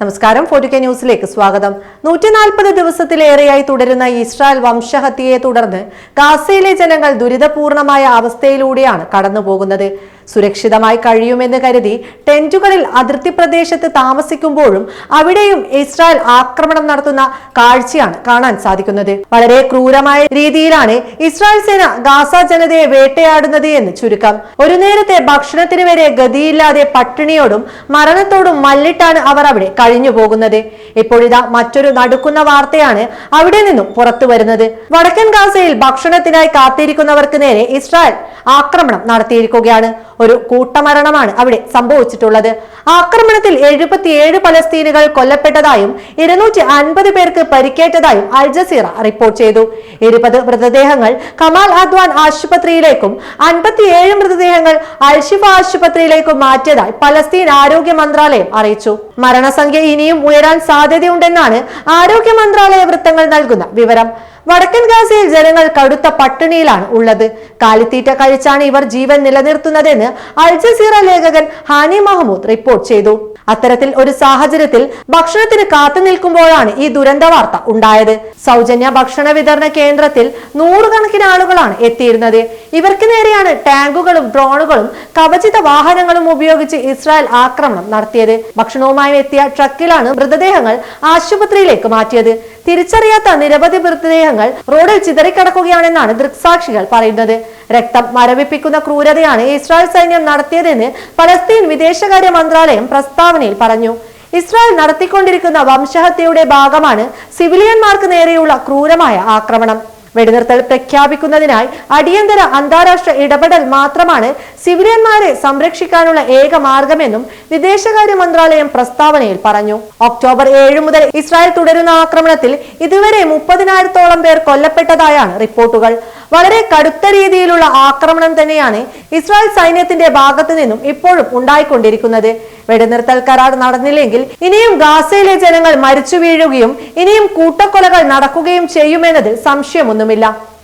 നമസ്കാരം. Forty K ന്യൂസിലേക്ക് സ്വാഗതം. നൂറ്റി നാൽപ്പത് ദിവസത്തിലേറെയായി തുടരുന്ന ഇസ്രായേൽ വംശഹത്യയെ തുടർന്ന് ഗാസയിലെ ജനങ്ങൾ ദുരിതപൂർണമായ അവസ്ഥയിലൂടെയാണ് കടന്നുപോകുന്നത്. സുരക്ഷിതമായി കഴിയുമെന്ന് കരുതി ടെന്റുകളിൽ അതിർത്തി പ്രദേശത്ത് താമസിക്കുമ്പോഴും അവിടെയും ഇസ്രായേൽ ആക്രമണം നടത്തുന്ന കാഴ്ചയാണ് കാണാൻ സാധിക്കുന്നത്. വളരെ ക്രൂരമായ രീതിയിലാണ് ഇസ്രായേൽ സേന ഗാസ ജനതയെ വേട്ടയാടുന്നത് എന്ന് ചുരുക്കം. ഒരു നേരത്തെ ഭക്ഷണത്തിന് വരെ ഗതിയില്ലാതെ പട്ടിണിയോടും മരണത്തോടും മല്ലിട്ടാണ് അവർ അവിടെ കഴിഞ്ഞു പോകുന്നത് ഇപ്പോഴിതാ മറ്റൊരു നടുക്കുന്ന വാർത്തയാണ് അവിടെ നിന്നും പുറത്തു വരുന്നത്. വടക്കൻ ഗാസയിൽ ഭക്ഷണത്തിനായി കാത്തിരിക്കുന്നവർക്ക് നേരെ ഇസ്രായേൽ ആക്രമണം നടത്തിയിരിക്കുകയാണ്. ഒരു കൂട്ടമരണമാണ് അവിടെ സംഭവിച്ചിട്ടുള്ളത്. ആക്രമണത്തിൽ എഴുപത്തിയേഴ് പലസ്തീനുകൾ കൊല്ലപ്പെട്ടതായും ഇരുന്നൂറ്റി അൻപത് പേർക്ക് പരിക്കേറ്റതായും അൽ ജസീറ റിപ്പോർട്ട് ചെയ്തു. ഇരുപത് മൃതദേഹങ്ങൾ കമാൽ അദ്വാൻ ആശുപത്രിയിലേക്കും അൻപത്തിയേഴ് മൃതദേഹങ്ങൾ അൽഷിഫ ആശുപത്രിയിലേക്കും മാറ്റിയതായി പലസ്തീൻ ആരോഗ്യ മന്ത്രാലയം അറിയിച്ചു. മരണസംഖ്യ ഇനിയും ഉയരാൻ സാധ്യതയുണ്ടെന്നാണ് ആരോഗ്യ മന്ത്രാലയ വൃത്തങ്ങൾ നൽകുന്ന വിവരം. വടക്കൻ ഗാസയിൽ ജനങ്ങൾ കടുത്ത പട്ടിണിയിലാണ് ഉള്ളത്. കാലിത്തീറ്റ കഴിച്ചാണ് ഇവർ ജീവൻ നിലനിർത്തുന്നതെന്ന് അൽ ജസീറ ലേഖകൻ ഹാനി മഹമ്മൂദ് റിപ്പോർട്ട് ചെയ്തു. അത്തരത്തിൽ ഒരു സാഹചര്യത്തിൽ ഭക്ഷണത്തിന് കാത്തു നിൽക്കുമ്പോഴാണ് ഈ ദുരന്ത വാർത്ത ഉണ്ടായത്. സൗജന്യ ഭക്ഷണ വിതരണ കേന്ദ്രത്തിൽ നൂറുകണക്കിന് ആളുകളാണ് എത്തിയിരുന്നത്. ഇവർക്ക് നേരെയാണ് ടാങ്കുകളും ഡ്രോണുകളും കവചിത വാഹനങ്ങളും ഉപയോഗിച്ച് ഇസ്രായേൽ ആക്രമണം നടത്തിയത്. ഭക്ഷണവുമായി എത്തിയ ട്രക്കിലാണ് മൃതദേഹങ്ങൾ ആശുപത്രിയിലേക്ക് മാറ്റിയത്. തിരിച്ചറിയാത്ത നിരവധി മൃതദേഹങ്ങൾ റോഡിൽ ചിതറിക്കിടക്കുകയാണെന്നാണ് ദൃക്സാക്ഷികൾ പറയുന്നത്. രക്തം മരവിപ്പിക്കുന്ന ക്രൂരതയാണ് ഇസ്രായേൽ സൈന്യം നടത്തിയതെന്ന് പലസ്തീൻ വിദേശകാര്യ മന്ത്രാലയം പ്രസ്താവനയിൽ പറഞ്ഞു. ഇസ്രായേൽ നടത്തിക്കൊണ്ടിരിക്കുന്ന വംശഹത്യയുടെ ഭാഗമാണ് സിവിലിയന്മാർക്ക് നേരെയുള്ള ക്രൂരമായ ആക്രമണം. വെടിനിർത്തൽ പ്രഖ്യാപിക്കുന്നതിനായി അടിയന്തര അന്താരാഷ്ട്ര ഇടപെടൽ മാത്രമാണ് സിവിലിയന്മാരെ സംരക്ഷിക്കാനുള്ള ഏക മാർഗമെന്നും വിദേശകാര്യ മന്ത്രാലയം പ്രസ്താവനയിൽ പറഞ്ഞു. ഒക്ടോബർ ഏഴ് മുതൽ ഇസ്രായേൽ തുടരുന്ന ആക്രമണത്തിൽ ഇതുവരെ മുപ്പതിനായിരത്തോളം പേർ കൊല്ലപ്പെട്ടതായാണ് റിപ്പോർട്ടുകൾ. വളരെ കടുത്ത രീതിയിലുള്ള ആക്രമണം തന്നെയാണ് ഇസ്രായേൽ സൈന്യത്തിന്റെ ഭാഗത്തു നിന്നും ഇപ്പോഴും ഉണ്ടായിക്കൊണ്ടിരിക്കുന്നത്. വെടിനിർത്തൽ കരാർ നടന്നില്ലെങ്കിൽ ഇനിയും ഗാസയിലെ ജനങ്ങൾ മരിച്ചു വീഴുകയും ഇനിയും കൂട്ടക്കൊലകൾ നടക്കുകയും ചെയ്യുമെന്നതിൽ സംശയമൊന്നുമില്ല.